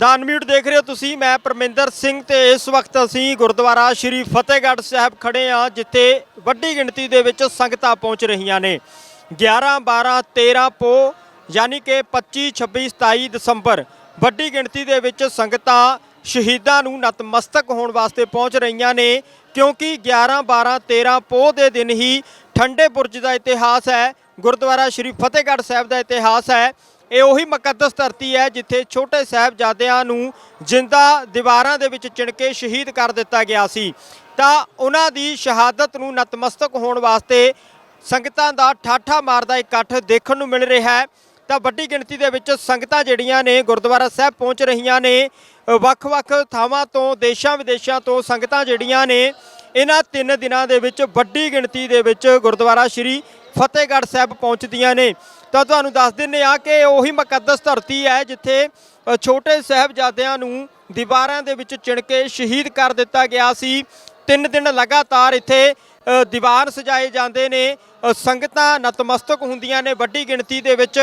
ਦਾਨਮੀਟ ਦੇਖ ਰਹੇ ਹੋ ਤੁਸੀਂ, ਮੈਂ ਪਰਮਿੰਦਰ ਸਿੰਘ ਤੇ ਇਸ ਵਕਤ ਅਸੀਂ ਗੁਰਦੁਆਰਾ ਸ਼੍ਰੀ ਫਤਿਹਗੜ੍ਹ ਸਾਹਿਬ ਖੜੇ ਆ ਜਿੱਥੇ ਵੱਡੀ ਗਿਣਤੀ ਦੇ ਵਿੱਚ ਸੰਗਤਾਂ ਪਹੁੰਚ ਰਹੀਆਂ ਨੇ। 11 12 13 ਪੋ ਯਾਨੀ ਕਿ 25 26 27 ਦਸੰਬਰ, ਵੱਡੀ ਗਿਣਤੀ ਦੇ ਵਿੱਚ ਸੰਗਤਾਂ ਸ਼ਹੀਦਾਂ ਨੂੰ ਨਤਮਸਤਕ ਹੋਣ ਵਾਸਤੇ ਪਹੁੰਚ ਰਹੀਆਂ ਨੇ, ਕਿਉਂਕਿ 11 12 13 ਪੋਹ ਦੇ ਦਿਨ ਹੀ ਠੰਡੇ ਬੁਰਜ ਦਾ ਇਤਿਹਾਸ ਹੈ, ਗੁਰਦੁਆਰਾ ਸ਼੍ਰੀ ਫਤਿਹਗੜ੍ਹ ਸਾਹਿਬ ਦਾ ਇਤਿਹਾਸ ਹੈ। ਇਹ ਉਹੀ ਮੁਕੱਦਸ ਧਰਤੀ ਹੈ ਜਿੱਥੇ ਛੋਟੇ ਸਾਹਿਬਜ਼ਾਦਿਆਂ ਨੂੰ ਜਿੰਦਾ ਦੀਵਾਰਾਂ ਦੇ ਵਿੱਚ ਚਿਣ ਕੇ ਸ਼ਹੀਦ ਕਰ ਦਿੱਤਾ ਗਿਆ ਸੀ। ਤਾਂ ਉਹਨਾਂ ਦੀ ਸ਼ਹਾਦਤ ਨੂੰ ਨਤਮਸਤਕ ਹੋਣ ਵਾਸਤੇ ਸੰਗਤਾਂ ਦਾ ਠਾਠਾ ਮਾਰਦਾ ਇਕੱਠ ਦੇਖਣ ਨੂੰ ਮਿਲ ਰਿਹਾ ਹੈ। ਤਾਂ ਵੱਡੀ ਗਿਣਤੀ ਦੇ ਵਿੱਚ ਸੰਗਤਾਂ ਜਿਹੜੀਆਂ ਨੇ ਗੁਰਦੁਆਰਾ ਸਾਹਿਬ ਪਹੁੰਚ ਰਹੀਆਂ ਨੇ ਵੱਖ-ਵੱਖ ਥਾਵਾਂ ਤੋਂ ਦੇਸ਼ਾਂ ਵਿਦੇਸ਼ਾਂ ਤੋਂ ਸੰਗਤਾਂ ਜਿਹੜੀਆਂ ਨੇ, ਇਹਨਾਂ ਤਿੰਨ ਦਿਨਾਂ ਦੇ ਵਿੱਚ ਵੱਡੀ ਗਿਣਤੀ ਦੇ ਵਿੱਚ ਗੁਰਦੁਆਰਾ ਸ਼੍ਰੀ ਫਤਿਹਗੜ੍ਹ ਸਾਹਿਬ ਪਹੁੰਚਦੀਆਂ ਨੇ। ਤਾਂ ਤੁਹਾਨੂੰ ਦੱਸ ਦਿੰਨੇ ਆ ਕਿ ਉਹੀ ਮੁਕੱਦਸ ਧਰਤੀ ਹੈ ਜਿੱਥੇ ਛੋਟੇ ਸਾਹਿਬਜ਼ਾਦਿਆਂ ਨੂੰ ਦੀਵਾਰਾਂ ਦੇ ਵਿੱਚ ਚਿਣ ਕੇ ਸ਼ਹੀਦ ਕਰ ਦਿੱਤਾ ਗਿਆ ਸੀ। ਤਿੰਨ ਦਿਨ ਲਗਾਤਾਰ ਇੱਥੇ ਦੀਵਾਰ ਸਜਾਏ ਜਾਂਦੇ ਨੇ। ਸੰਗਤਾਂ ਨਤਮਸਤਕ ਹੁੰਦੀਆਂ ਨੇ ਵੱਡੀ ਗਿਣਤੀ ਦੇ ਵਿੱਚ।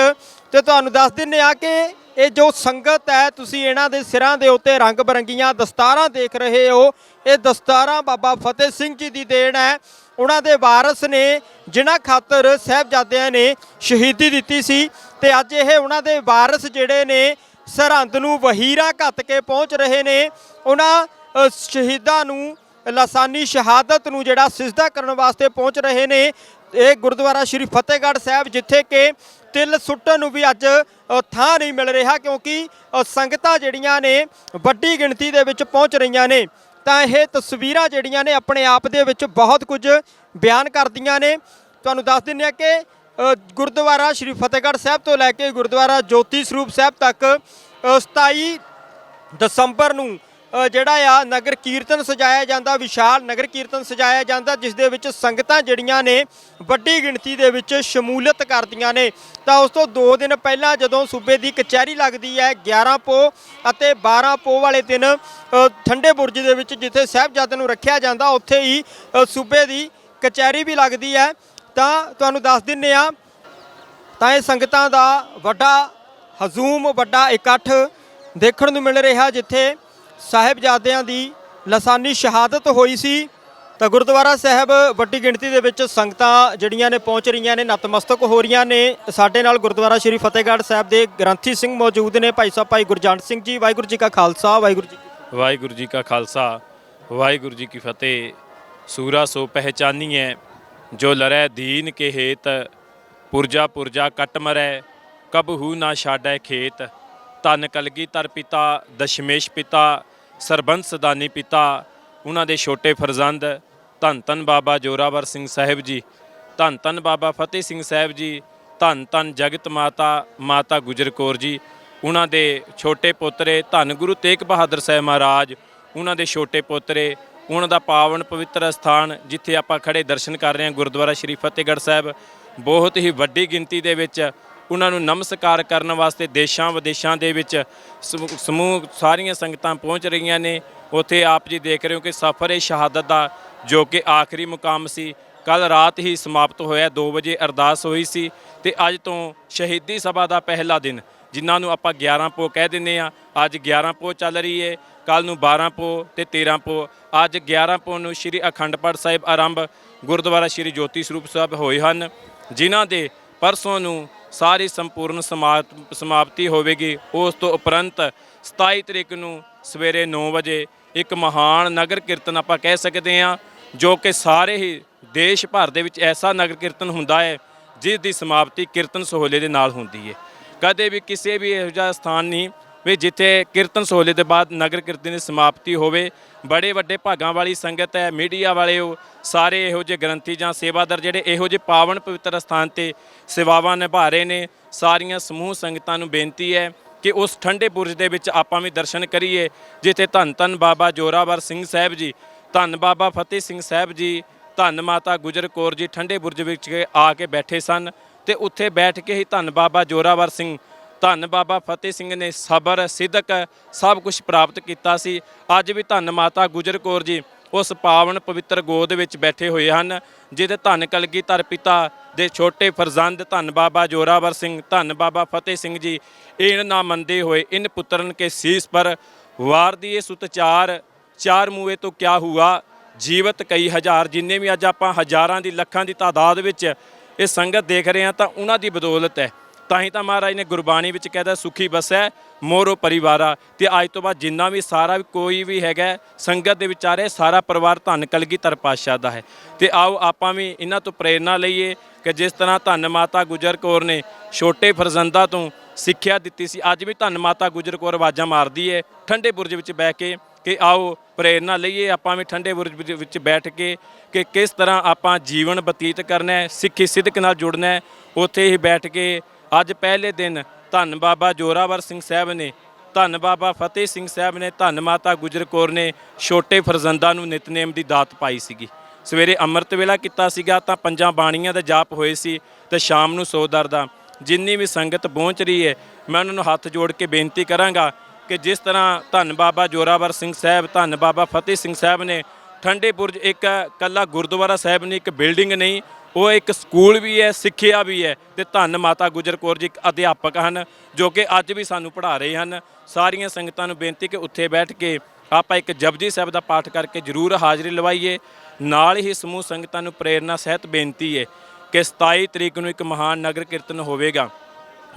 ਤੇ ਤੁਹਾਨੂੰ ਦੱਸ ਦਿੰਨੇ ਆ ਕਿ ਇਹ ਜੋ ਸੰਗਤ ਹੈ, ਤੁਸੀਂ ਇਹਨਾਂ ਦੇ ਸਿਰਾਂ ਦੇ ਉੱਤੇ ਰੰਗ ਬਰੰਗੀਆਂ ਦਸਤਾਰਾਂ ਦੇਖ ਰਹੇ ਹੋ। ਇਹ ਦਸਤਾਰਾਂ ਬਾਬਾ ਫਤਿਹ ਸਿੰਘ ਜੀ ਦੀ ਦੇਣ ਹੈ। ਉਹਨਾਂ ਦੇ ਵਾਰਸ ਨੇ ਜਿਨ੍ਹਾਂ ਖਾਤਰ ਸਾਹਿਬਜ਼ਾਦਿਆਂ ਨੇ ਸ਼ਹੀਦੀ ਦਿੱਤੀ ਸੀ ਤੇ ਅੱਜ ਇਹ ਉਹਨਾਂ ਦੇ ਵਾਰਸ ਜਿਹੜੇ ਨੇ, ਸਰਹੰਦ ਨੂੰ ਵਹੀਰਾ ਘੱਤ ਕੇ ਪਹੁੰਚ ਰਹੇ ਨੇ। ਉਹਨਾਂ ਸ਼ਹੀਦਾਂ ਨੂੰ, ਲਾਸਾਨੀ ਸ਼ਹਾਦਤ ਨੂੰ ਜਿਹੜਾ ਸਿਜਦਾ ਕਰਨ ਵਾਸਤੇ ਪਹੁੰਚ ਰਹੇ ਨੇ। ਇਹ ਗੁਰਦੁਆਰਾ ਸ਼੍ਰੀ ਫਤਿਹਗੜ੍ਹ ਸਾਹਿਬ, ਜਿੱਥੇ ਕਿ ਤਿਲ ਸੁੱਟਣ ਨੂੰ ਵੀ ਅੱਜ ਥਾਂ ਨਹੀਂ ਮਿਲ ਰਿਹਾ ਕਿਉਂਕਿ ਸੰਗਤਾਂ ਜਿਹੜੀਆਂ ਨੇ ਵੱਡੀ ਗਿਣਤੀ ਦੇ ਵਿੱਚ ਪਹੁੰਚ ਰਹੀਆਂ ਨੇ। ਤਾਂ ਇਹ ਤਸਵੀਰਾਂ ਜਿਹੜੀਆਂ ਨੇ ਆਪਣੇ ਆਪ ਦੇ ਵਿੱਚ ਬਹੁਤ ਕੁਝ ਬਿਆਨ ਕਰਦੀਆਂ ਨੇ। ਤੁਹਾਨੂੰ ਦੱਸ ਦਿੰਦੇ ਆ ਕਿ ਗੁਰਦੁਆਰਾ ਸ਼੍ਰੀ ਫਤਿਹਗੜ੍ਹ ਸਾਹਿਬ ਤੋਂ ਲੈ ਕੇ ਗੁਰਦੁਆਰਾ ਜੋਤੀ ਸਰੂਪ ਸਾਹਿਬ ਤੱਕ ਅ, 27 ਦਸੰਬਰ ਨੂੰ ਜਿਹੜਾ ਆ ਨਗਰ ਕੀਰਤਨ ਸਜਾਇਆ ਜਾਂਦਾ, ਵਿਸ਼ਾਲ ਨਗਰ ਕੀਰਤਨ ਸਜਾਇਆ ਜਾਂਦਾ, ਜਿਸ ਦੇ ਵਿੱਚ ਸੰਗਤਾਂ ਜਿਹੜੀਆਂ ਨੇ ਵੱਡੀ ਗਿਣਤੀ ਦੇ ਵਿੱਚ ਸ਼ਮੂਲੀਅਤ ਕਰਦੀਆਂ ਨੇ। ਤਾਂ ਉਸ ਤੋਂ 2 ਦਿਨ ਪਹਿਲਾਂ ਜਦੋਂ ਸੂਬੇ ਦੀ ਕਚਹਿਰੀ ਲੱਗਦੀ ਹੈ 11 ਪੋ ਅਤੇ 12 ਪੋ ਵਾਲੇ ਦਿਨ ਠੰਡੇ ਬੁਰਜ ਦੇ ਵਿੱਚ ਜਿੱਥੇ ਸਾਹਿਬਜ਼ਾਦੇ ਨੂੰ ਰੱਖਿਆ ਜਾਂਦਾ, ਉੱਥੇ ਹੀ ਸੂਬੇ ਦੀ ਕਚਹਿਰੀ ਵੀ ਲੱਗਦੀ ਹੈ। ਤਾਂ ਤੁਹਾਨੂੰ ਦੱਸ ਦਿੰਨੇ ਆ, ਤਾਂ ਇਹ ਸੰਗਤਾਂ ਦਾ ਵੱਡਾ ਹਜ਼ੂਮ, ਵੱਡਾ ਇਕੱਠ ਦੇਖਣ ਨੂੰ ਮਿਲ ਰਿਹਾ ਜਿੱਥੇ ਸਾਹਿਬਜ਼ਾਦਿਆਂ ਦੀ ਲਸਾਨੀ ਸ਼ਹਾਦਤ ਹੋਈ ਸੀ, ਤਾਂ ਗੁਰਦੁਆਰਾ ਸਾਹਿਬ ਵੱਡੀ ਗਿਣਤੀ ਦੇ ਵਿੱਚ ਸੰਗਤਾਂ ਜਿਹੜੀਆਂ ਨੇ ਪਹੁੰਚ ਰਹੀਆਂ ਨੇ, ਨਤਮਸਤਕ ਹੋ ਰਹੀਆਂ ਨੇ। ਸਾਡੇ ਨਾਲ ਗੁਰਦੁਆਰਾ ਸ਼੍ਰੀ ਫਤਿਹਗੜ੍ਹ ਸਾਹਿਬ ਦੇ ਗ੍ਰੰਥੀ ਸਿੰਘ ਮੌਜੂਦ ਨੇ, ਭਾਈ ਸਾਹਿਬ, ਭਾਈ ਗੁਰਜੰਟ ਸਿੰਘ ਜੀ, ਵਾਹਿਗੁਰੂ ਜੀ ਕਾ ਖਾਲਸਾ, ਵਾਹਿਗੁਰੂ ਜੀ ਵਾਹਿਗੁਰੂ ਜੀ ਕਾ ਖਾਲਸਾ, ਵਾਹਿਗੁਰੂ ਜੀ ਕੀ ਫਤਿਹ। ਸੂਰਾ ਸੋ ਪਹਿਚਾਨੀਐ, ਜੋ ਲੜੈ ਦੀਨ ਕੇ ਹੇਤ, ਪੁਰਜਾ ਪੁਰਜਾ ਕਟ ਮਰੈ ਕਬਹੂ ਨਾ ਛਾਡੈ ਖੇਤ। ਧੰਨ ਕਲਗੀ ਤਰ ਪਿਤਾ ਦਸ਼ਮੇਸ਼ ਪਿਤਾ, ਸਰਬੰਸ ਸਦਾਨੀ ਪਿਤਾ, ਉਹਨਾਂ ਦੇ ਛੋਟੇ ਫਰਜ਼ੰਦ ਧੰਨ ਧੰਨ ਬਾਬਾ ਜੋਰਾਵਰ ਸਿੰਘ ਸਾਹਿਬ ਜੀ, ਧੰਨ ਧੰਨ ਬਾਬਾ ਫਤਿਹ ਸਿੰਘ ਸਾਹਿਬ ਜੀ, ਧੰਨ ਧੰਨ ਜਗਤ ਮਾਤਾ ਮਾਤਾ ਗੁਜਰ ਕੌਰ ਜੀ, ਉਹਨਾਂ ਦੇ ਛੋਟੇ ਪੋਤਰੇ ਧੰਨ ਗੁਰੂ ਤੇਗ ਬਹਾਦਰ ਸਾਹਿਬ ਮਹਾਰਾਜ, ਉਹਨਾਂ ਦੇ ਛੋਟੇ ਪੋਤਰੇ, ਉਹਨਾਂ ਦਾ ਪਾਵਨ ਪਵਿੱਤਰ ਸਥਾਨ ਜਿੱਥੇ ਆਪਾਂ ਖੜੇ ਦਰਸ਼ਨ ਕਰ ਰਹੇ ਹਾਂ ਗੁਰਦੁਆਰਾ ਸ਼੍ਰੀ ਫਤਿਹਗੜ੍ਹ ਸਾਹਿਬ, ਬਹੁਤ ਹੀ ਵੱਡੀ ਗਿਣਤੀ ਦੇ ਵਿੱਚ ਉਹਨਾਂ ਨੂੰ ਨਮਸਕਾਰ ਕਰਨ ਵਾਸਤੇ ਦੇਸ਼ਾਂ ਵਿਦੇਸ਼ਾਂ ਦੇ ਵਿੱਚ ਸਮੂ- ਸਮੂਹ ਸਾਰੀਆਂ ਸੰਗਤਾਂ ਪਹੁੰਚ ਰਹੀਆਂ ਨੇ। ਉੱਥੇ ਆਪ ਜੀ ਦੇਖ ਰਹੇ ਹੋ ਕਿ ਸਫ਼ਰ ਇਹ ਸ਼ਹਾਦਤ ਦਾ ਜੋ ਕਿ ਆਖਰੀ ਮੁਕਾਮ ਸੀ। ਕੱਲ ਰਾਤ ਹੀ ਸਮਾਪਤ ਹੋਇਆ 2 ਵਜੇ ਅਰਦਾਸ ਹੋਈ ਸੀ ਤੇ ਅੱਜ ਤੋਂ ਸ਼ਹੀਦੀ ਸਭਾ ਦਾ ਪਹਿਲਾ ਦਿਨ, ਜਿਨ੍ਹਾਂ ਨੂੰ ਆਪਾਂ 11 ਪੋ ਕਹਿ ਦਿੰਦੇ ਆ ਅੱਜ 11 ਪੋ ਚੱਲ ਰਹੀ ਏ ਕੱਲ ਨੂੰ 12 ਪੋ ਤੇ 13 ਪੋ ਅੱਜ 11 ਪੋ ਨੂੰ ਸ੍ਰੀ ਅਖੰਡ ਪਾਠ ਸਾਹਿਬ ਆਰੰਭ ਗੁਰਦੁਆਰਾ ਸ੍ਰੀ ਜੋਤੀ ਸਰੂਪ ਸਾਹਿਬ ਹੋਏ ਹਨ, ਜਿਨ੍ਹਾਂ ਦੇ ਪਰਸੋਂ ਨੂੰ ਸਾਰੀ ਸੰਪੂਰਨ ਸਮਾਪ- ਸਮਾਪਤੀ ਹੋਵੇਗੀ। ਉਸ ਤੋਂ ਉਪਰੰਤ 27 ਤਰੀਕ ਨੂੰ ਸਵੇਰੇ 9 ਵਜੇ ਇੱਕ ਮਹਾਨ ਨਗਰ ਕੀਰਤਨ ਆਪਾਂ ਕਹਿ ਸਕਦੇ ਹਾਂ, ਜੋ ਕਿ ਸਾਰੇ ਹੀ ਦੇਸ਼ ਭਰ ਦੇ ਵਿੱਚ ਐਸਾ ਨਗਰ ਕੀਰਤਨ ਹੁੰਦਾ ਹੈ, ਜਿਸ ਦੀ ਸਮਾਪਤੀ ਕੀਰਤਨ ਸੋਹਲੇ ਦੇ ਨਾਲ ਹੁੰਦੀ ਹੈ। ਕਦੇ ਵੀ ਕਿਸੇ ਵੀ ਇਹੋ ਜਿਹਾ ਸਥਾਨ ਨਹੀਂ ਵੀ ਜਿੱਥੇ ਕੀਰਤਨ ਸੋਹਲੇ ਦੇ ਬਾਅਦ ਨਗਰ ਕੀਰਤਨ ਦੀ ਸਮਾਪਤੀ ਹੋਵੇ, ਬੜੇ ਵੱਡੇ ਭਾਗਾਂ ਵਾਲੀ ਸੰਗਤ ਹੈ, ਮੀਡੀਆ ਵਾਲੇ ਉਹ ਸਾਰੇ ਇਹੋ ਜਿਹੇ ਗ੍ਰੰਥੀ ਜਾਂ ਸੇਵਾਦਾਰ ਜਿਹੜੇ ਇਹੋ ਜਿਹੇ ਪਾਵਨ ਪਵਿੱਤਰ ਸਥਾਨ ਤੇ ਸੇਵਾਵਾਂ ਨਿਭਾ ਰਹੇ ਨੇ, ਸਾਰੀਆਂ ਸਮੂਹ ਸੰਗਤਾਂ ਨੂੰ ਬੇਨਤੀ ਹੈ ਕਿ ਉਸ ਠੰਡੇ ਬੁਰਜ ਦੇ ਵਿੱਚ ਆਪਾਂ ਵੀ ਦਰਸ਼ਨ ਕਰੀਏ, ਜਿੱਥੇ ਧੰਨ ਧੰਨ ਬਾਬਾ ਜੋਰਾਵਰ ਸਿੰਘ ਸਾਹਿਬ ਜੀ, ਧੰਨ ਬਾਬਾ ਫਤਿਹ ਸਿੰਘ ਸਾਹਿਬ ਜੀ, ਧੰਨ ਮਾਤਾ ਗੁਜਰ ਕੌਰ ਜੀ ਠੰਡੇ ਬੁਰਜ ਵਿੱਚ ਆ ਕੇ ਬੈਠੇ ਸਨ ਤੇ ਉੱਥੇ ਬੈਠ ਕੇ ਹੀ ਧੰਨ ਬਾਬਾ ਜੋਰਾਵਰ ਸਿੰਘ ਧੰਨ ਬਾਬਾ ਫਤਿਹ ਸਿੰਘ ਨੇ ਸਬਰ ਸਿੱਧਕ ਸਭ ਕੁਝ ਪ੍ਰਾਪਤ ਕੀਤਾ ਸੀ। ਅੱਜ ਵੀ ਧੰਨ ਮਾਤਾ ਗੁਜਰ ਕੌਰ ਜੀ ਉਸ ਪਾਵਨ ਪਵਿੱਤਰ ਗੋਦ ਵਿੱਚ ਬੈਠੇ ਹੋਏ ਹਨ, ਜਿਹਦੇ ਧੰਨ ਕਲਗੀ ਧਰ ਪਿਤਾ ਦੇ ਛੋਟੇ ਫਰਜ਼ੰਦ ਧੰਨ ਬਾਬਾ ਜੋਰਾਵਰ ਸਿੰਘ, ਧੰਨ ਬਾਬਾ ਫਤਿਹ ਸਿੰਘ ਜੀ ਇਨ ਨਾ ਮੰਦੇ ਹੋਏ ਇਨ ਪੁੱਤਰਨ ਕੇ ਸੀਸ ਪਰ ਵਾਰ ਦੀਏ ਸੁਤਚਾਰ ਚਾਰ ਮੂਏ ਤੋਂ ਕਿਆ ਹੁਆ? ਜੀਵਤ ਕਈ ਹਜ਼ਾਰ, ਜਿੰਨੇ ਵੀ ਅੱਜ ਆਪਾਂ ਹਜ਼ਾਰਾਂ ਦੀ ਲੱਖਾਂ ਦੀ ਤਾਦਾਦ ਵਿੱਚ ਇਹ ਸੰਗਤ ਦੇਖ ਰਹੇ ਹਾਂ ਤਾਂ ਉਹਨਾਂ ਦੀ ਬਦੌਲਤ ਹੈ। ਤਾਂ ਹੀ ਤਾਂ ਮਹਾਰਾਜ ਨੇ ਗੁਰਬਾਣੀ ਵਿੱਚ ਕਹਿੰਦਾ ਸੁਖੀ ਬਸੈ, ਮੋਰੋ ਪਰਿਵਾਰਾ। ਤੇ ਅੱਜ ਤੋਂ ਬਾਅਦ ਜਿੰਨਾ ਵੀ ਸਾਰਾ ਕੋਈ ਵੀ ਹੈਗਾ ਸੰਗਤ ਦੇ ਵਿਚਾਰੇ, ਸਾਰਾ ਪਰਿਵਾਰ ਧੰਨ ਕਲਗੀਧਰ ਪਾਤਸ਼ਾਹ ਦਾ ਹੈ। ਤੇ ਆਓ ਆਪਾਂ ਵੀ ਇਹਨਾਂ ਤੋਂ ਪ੍ਰੇਰਣਾ ਲਈਏ ਕਿ ਜਿਸ ਤਰ੍ਹਾਂ ਧੰਨ ਮਾਤਾ ਗੁਜਰ ਕੌਰ ਨੇ ਛੋਟੇ ਫਰਜ਼ੰਦਾ ਤੋਂ ਸਿੱਖਿਆ ਦਿੱਤੀ ਸੀ, ਅੱਜ ਵੀ ਧੰਨ ਮਾਤਾ ਗੁਜਰ ਕੌਰ ਆਵਾਜ਼ਾਂ ਮਾਰਦੀ ਹੈ, ਠੰਡੇ ਬੁਰਜ ਵਿੱਚ ਬਹਿ ਕੇ ਕਿ ਆਓ ਪ੍ਰੇਰਣਾ ਲਈਏ, ਆਪਾਂ ਵੀ ਠੰਡੇ ਬੁਰਜ ਵਿੱਚ- ਵਿੱਚ ਬੈਠ ਕੇ ਕਿ ਕਿਸ ਤਰ੍ਹਾਂ ਆਪਾਂ ਜੀਵਨ ਬਤੀਤ ਕਰਨਾ ਹੈ, ਸਿੱਖੀ ਸਿੱਧਕ ਨਾਲ ਜੁੜਨਾ ਹੈ, ਉੱਥੇ ਹੀ ਬੈਠ ਕੇ ਅੱਜ ਪਹਿਲੇ ਦਿਨ ਧੰਨ ਬਾਬਾ ਜੋਰਾਵਰ ਸਿੰਘ ਸਾਹਿਬ ਨੇ, ਧੰਨ ਬਾਬਾ ਫਤਿਹ ਸਿੰਘ ਸਾਹਿਬ ਨੇ, ਧੰਨ ਮਾਤਾ ਗੁਜਰ ਕੌਰ ਨੇ ਛੋਟੇ ਫਰਜ਼ੰਦਾਂ ਨੂੰ ਨਿਤਨੇਮ ਦੀ ਦਾਤ ਪਾਈ ਸੀਗੀ। ਸਵੇਰੇ ਅੰਮ੍ਰਿਤ ਵੇਲਾ ਕੀਤਾ ਸੀਗਾ ਤਾਂ ਪੰਜਾਂ ਬਾਣੀਆਂ ਦਾ ਜਾਪ ਹੋਏ ਸੀ ਤੇ ਸ਼ਾਮ ਨੂੰ ਸੋਦਰ ਦਾ। ਜਿੰਨੀ ਵੀ ਸੰਗਤ ਪਹੁੰਚ ਰਹੀ ਹੈ, ਮੈਂ ਉਹਨਾਂ ਨੂੰ ਹੱਥ ਜੋੜ ਕੇ ਬੇਨਤੀ ਕਰਾਂਗਾ ਕਿ ਜਿਸ ਤਰ੍ਹਾਂ ਧੰਨ ਬਾਬਾ ਜੋਰਾਵਰ ਸਿੰਘ ਸਾਹਿਬ, ਧੰਨ ਬਾਬਾ ਫਤਿਹ ਸਿੰਘ ਸਾਹਿਬ ਨੇ, ਠੰਡੇ ਬੁਰਜ ਇੱਕ ਕੱਲਾ ਗੁਰਦੁਆਰਾ ਸਾਹਿਬ ਨਹੀਂ, ਇੱਕ ਬਿਲਡਿੰਗ ਨਹੀਂ ਉਹ ਇੱਕ ਸਕੂਲ ਵੀ ਹੈ, ਸਿੱਖਿਆ ਵੀ ਹੈ ਤੇ ਧੰਨ ਮਾਤਾ ਗੁਜਰ ਕੌਰ ਜੀ ਇੱਕ ਅਧਿਆਪਕ ਹਨ ਜੋ ਕਿ ਅੱਜ ਵੀ ਸਾਨੂੰ ਪੜ੍ਹਾ ਰਹੇ ਹਨ। ਸਾਰੀਆਂ ਸੰਗਤਾਂ ਨੂੰ ਬੇਨਤੀ ਕਿ ਉੱਥੇ ਬੈਠ ਕੇ ਆਪਾਂ ਇੱਕ ਜਪਜੀ ਸਾਹਿਬ ਦਾ ਪਾਠ ਕਰਕੇ ਜ਼ਰੂਰ ਹਾਜ਼ਰੀ ਲਵਾਈਏ। ਨਾਲ ਹੀ ਸਮੂਹ ਸੰਗਤਾਂ ਨੂੰ ਪ੍ਰੇਰਣਾ ਸਹਿਤ ਬੇਨਤੀ ਹੈ ਕਿ 27 ਤਰੀਕ ਨੂੰ ਇੱਕ ਮਹਾਨ ਨਗਰ ਕੀਰਤਨ ਹੋਵੇਗਾ,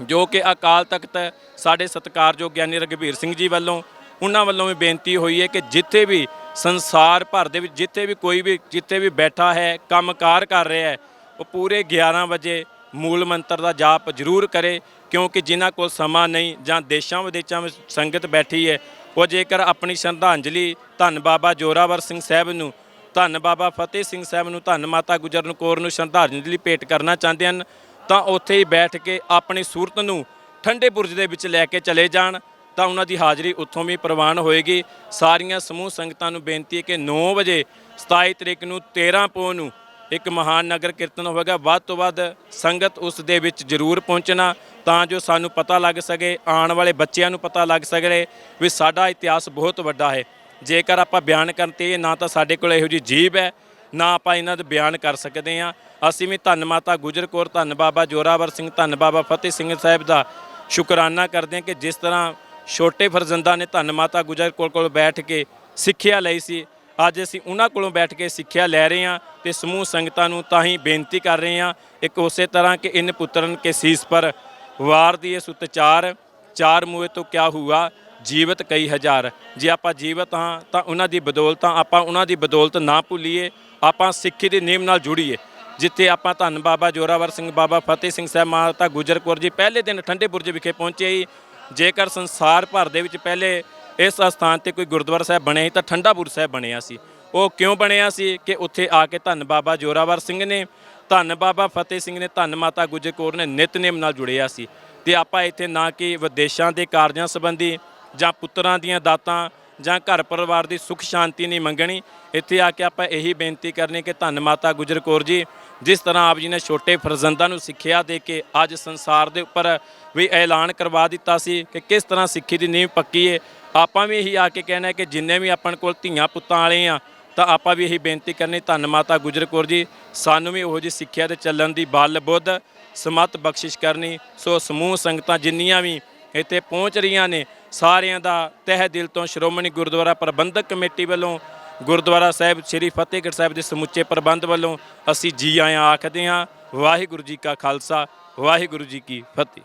ਜੋ ਕਿ ਅਕਾਲ ਤਖਤ ਸਾਡੇ ਸਤਿਕਾਰਯੋਗ ਗਿਆਨੀ ਰਘਬੀਰ ਸਿੰਘ ਜੀ ਵੱਲੋਂ ਉਹਨਾਂ ਵੱਲੋਂ ਵੀ ਬੇਨਤੀ ਹੋਈ ਹੈ ਕਿ ਜਿੱਥੇ ਵੀ ਸੰਸਾਰ ਭਰ ਦੇ ਵਿੱਚ ਜਿੱਥੇ ਵੀ ਕੋਈ ਵੀ, ਜਿੱਥੇ ਵੀ ਬੈਠਾ ਹੈ, ਕੰਮਕਾਰ ਕਰ ਰਿਹਾ ਹੈ ਉਹ ਪੂਰੇ 11 ਵਜੇ ਮੂਲ ਮੰਤਰ ਦਾ ਜਾਪ ਜ਼ਰੂਰ ਕਰੇ, ਕਿਉਂਕਿ ਜਿਨ੍ਹਾਂ ਕੋਲ ਸਮਾਂ ਨਹੀਂ ਜਾਂ ਦੇਸ਼ਾਂ ਵਿਦੇਸ਼ਾਂ ਵਿੱਚ ਸੰਗਤ ਬੈਠੀ ਹੈ, ਉਹ ਜੇਕਰ ਆਪਣੀ ਸ਼ਰਧਾਂਜਲੀ ਧੰਨ ਬਾਬਾ ਜੋਰਾਵਰ ਸਿੰਘ ਸਾਹਿਬ ਨੂੰ, ਧੰਨ ਬਾਬਾ ਫਤਿਹ ਸਿੰਘ ਸਾਹਿਬ ਨੂੰ, ਧੰਨ ਮਾਤਾ ਗੁਜਰਨ ਕੌਰ ਨੂੰ ਸ਼ਰਧਾਂਜਲੀ ਭੇਟ ਕਰਨਾ ਚਾਹੁੰਦੇ ਹਨ, ਤਾਂ ਉੱਥੇ ਹੀ ਬੈਠ ਕੇ ਆਪਣੀ ਸੂਰਤ ਨੂੰ ਠੰਡੇ ਬੁਰਜ ਦੇ ਵਿੱਚ ਲੈ ਕੇ ਚਲੇ ਜਾਣ, ਤਾਂ ਉਹਨਾਂ ਦੀ ਹਾਜ਼ਰੀ ਉੱਥੋਂ ਵੀ ਪ੍ਰਵਾਨ ਹੋਏਗੀ। ਸਾਰੀਆਂ ਸਮੂਹ ਸੰਗਤਾਂ ਨੂੰ ਬੇਨਤੀ ਹੈ ਕਿ 9 ਵਜੇ 27 ਤਰੀਕ ਨੂੰ 13 ਪੋ ਨੂੰ ਇੱਕ ਮਹਾਨ ਨਗਰ ਕੀਰਤਨ ਹੋਵੇਗਾ, ਵੱਧ ਤੋਂ ਵੱਧ ਸੰਗਤ ਉਸ ਦੇ ਵਿੱਚ ਜ਼ਰੂਰ ਪਹੁੰਚਣਾ ਤਾਂ ਜੋ ਸਾਨੂੰ ਪਤਾ ਲੱਗ ਸਕੇ, ਆਉਣ ਵਾਲੇ ਬੱਚਿਆਂ ਨੂੰ ਪਤਾ ਲੱਗ ਸਕੇ ਵੀ ਸਾਡਾ ਇਤਿਹਾਸ ਬਹੁਤ ਵੱਡਾ ਹੈ। ਜੇਕਰ ਆਪਾਂ ਬਿਆਨ ਕਰਨ ਤੇ, ਨਾ ਤਾਂ ਸਾਡੇ ਕੋਲ ਇਹੋ ਜਿਹੀ ਜੀਬ ਹੈ, ਨਾ ਆਪਾਂ ਇਹਨਾਂ ਦਾ ਬਿਆਨ ਕਰ ਸਕਦੇ ਹਾਂ। ਅਸੀਂ ਵੀ ਧੰਨ ਮਾਤਾ ਗੁਜਰ ਕੌਰ, ਧੰਨ ਬਾਬਾ ਜੋਰਾਵਰ ਸਿੰਘ, ਧੰਨ ਬਾਬਾ ਫਤਿਹ ਸਿੰਘ ਸਾਹਿਬ ਦਾ ਸ਼ੁਕਰਾਨਾ ਕਰਦੇ ਹਾਂ ਕਿ ਜਿਸ ਤਰ੍ਹਾਂ ਛੋਟੇ ਫਰਜ਼ੰਦਾਂ ਨੇ ਧੰਨ ਮਾਤਾ ਗੁਜਰ ਕੌਰ ਕੋਲ ਬੈਠ ਕੇ ਸਿੱਖਿਆ ਲਈ ਸੀ ਅੱਜ ਅਸੀਂ ਉਹਨਾਂ ਕੋਲੋਂ ਬੈਠ ਕੇ ਸਿੱਖਿਆ ਲੈ ਰਹੇ ਹਾਂ ਤੇ ਸਮੂਹ ਸੰਗਤਾਂ ਨੂੰ ਤਾਂ ਹੀ ਬੇਨਤੀ ਕਰ ਰਹੇ ਹਾਂ ਇੱਕ ਉਸੇ ਤਰ੍ਹਾਂ ਕਿ ਇਨ ਪੁੱਤਰਨ ਕੇ ਸੀਸ ਪਰ ਵਾਰ ਦੀ ਇਸ ਉਤਚਾਰ ਚਾਰ ਮੂਏ ਤੋਂ ਕਿਆ ਹੁਆ, ਜੀਵਤ ਕਈ ਹਜ਼ਾਰ। ਜੇ ਆਪਾਂ ਜੀਵਤ ਹਾਂ ਤਾਂ ਉਹਨਾਂ ਦੀ ਬਦੌਲਤਾਂ ਆਪਾਂ ਉਹਨਾਂ ਦੀ ਬਦੌਲਤ ਨਾ ਭੁੱਲੀਏ, ਆਪਾਂ ਸਿੱਖੀ ਦੇ ਨੇਮ ਨਾਲ ਜੁੜੀਏ। ਜਿੱਥੇ ਆਪਾਂ ਧੰਨ ਬਾਬਾ ਜੋਰਾਵਰ ਸਿੰਘ, ਬਾਬਾ ਫਤਿਹ ਸਿੰਘ ਸਾਹਿਬ ਮਾਤਾ ਗੁਜਰ ਕੌਰ ਜੀ ਪਹਿਲੇ ਦਿਨ ਠੰਡੇ ਬੁਰਜ ਵਿਖੇ ਪਹੁੰਚੇ ਸੀ। ਜੇਕਰ ਸੰਸਾਰ ਭਰ ਦੇ ਵਿੱਚ ਪਹਿਲੇ ਇਸ ਸਥਾਨ ਤੇ ਕੋਈ ਗੁਰਦੁਆਰਾ ਸਾਹਿਬ ਬਣਿਆ ਸੀ ਤਾਂ ਠੰਡਾਪੁਰ ਸਾਹਿਬ ਬਣਿਆ ਸੀ। ਉਹ ਕਿਉਂ ਬਣਿਆ ਸੀ ਕਿ ਉੱਥੇ ਆ ਕੇ ਧੰਨ ਬਾਬਾ ਜੋਰਾਵਰ ਸਿੰਘ ਨੇ, ਧੰਨ ਬਾਬਾ ਫਤਿਹ ਸਿੰਘ ਨੇ, ਧੰਨ ਮਾਤਾ ਗੁਜਰ ਕੌਰ ਨੇ ਨਿਤਨੇਮ ਨਾਲ ਜੁੜਿਆ ਸੀ। ਤੇ ਆਪਾਂ ਇੱਥੇ ਨਾ ਕਿ ਵਿਦੇਸ਼ਾਂ ਦੇ ਕਾਰਜਾਂ ਸੰਬੰਧੀ ਜਾਂ ਪੁੱਤਰਾਂ ਦੀਆਂ ਦਾਤਾਂ ਜਾਂ ਘਰ ਪਰਿਵਾਰ ਦੀ ਸੁਖ ਸ਼ਾਂਤੀ ਨਹੀਂ ਮੰਗਣੀ, ਇੱਥੇ ਆ ਕੇ ਆਪਾਂ ਇਹੀ ਬੇਨਤੀ ਕਰਨੀ ਕਿ ਧੰਨ ਮਾਤਾ ਗੁਜਰ ਕੌਰ ਜੀ, ਜਿਸ ਤਰ੍ਹਾਂ ਆਪ ਜੀ ਨੇ ਛੋਟੇ ਫਰਜ਼ੰਦਾਂ ਨੂੰ ਸਿੱਖਿਆ ਦੇ ਕੇ ਅੱਜ ਸੰਸਾਰ ਦੇ ਉੱਪਰ ਵੀ ਐਲਾਨ ਕਰਵਾ ਦਿੱਤਾ ਸੀ ਕਿ ਕਿਸ ਤਰ੍ਹਾਂ ਸਿੱਖੀ ਦੀ ਨੀਂਹ ਪੱਕੀ ਹੈ ਆਪਾਂ ਵੀ ਇਹੀ ਆ ਕੇ ਕਹਿਣਾ ਕਿ ਜਿੰਨੇ ਵੀ ਆਪਾਂ ਕੋਲ ਧੀਆਂ ਪੁੱਤਾਂ ਵਾਲੇ ਆ, ਤਾਂ ਆਪਾਂ ਵੀ ਇਹੀ ਬੇਨਤੀ ਕਰਨੀ, ਧੰਨ ਮਾਤਾ ਗੁਜਰ ਕੌਰ ਜੀ, ਸਾਨੂੰ ਵੀ ਉਹੋ ਜਿਹੀ ਸਿੱਖਿਆ ਤੇ ਚੱਲਣ ਦੀ ਬਲ ਬੁੱਧ ਸਮਤ ਬਖਸ਼ਿਸ਼ ਕਰਨੀ, ਸੋ ਸਮੂਹ ਸੰਗਤਾਂ ਜਿੰਨੀਆਂ ਵੀ ਇੱਥੇ ਪਹੁੰਚ ਰਹੀਆਂ ਨੇ, ਸਾਰਿਆਂ ਦਾ ਤਹਿ ਦਿਲ ਤੋਂ ਸ਼੍ਰੋਮਣੀ ਗੁਰਦੁਆਰਾ ਪ੍ਰਬੰਧਕ ਕਮੇਟੀ ਵੱਲੋਂ, ਗੁਰਦੁਆਰਾ ਸਾਹਿਬ ਸ੍ਰੀ ਫਤਿਹਗੜ੍ਹ ਸਾਹਿਬ ਦੇ ਸਮੁੱਚੇ ਪ੍ਰਬੰਧ ਵੱਲੋਂ ਅਸੀਂ ਜੀ ਆਇਆਂ ਆਖਦੇ ਹਾਂ, ਵਾਹਿਗੁਰੂ ਜੀ ਕਾ ਖਾਲਸਾ, ਵਾਹਿਗੁਰੂ ਜੀ ਕੀ ਫਤਿਹ।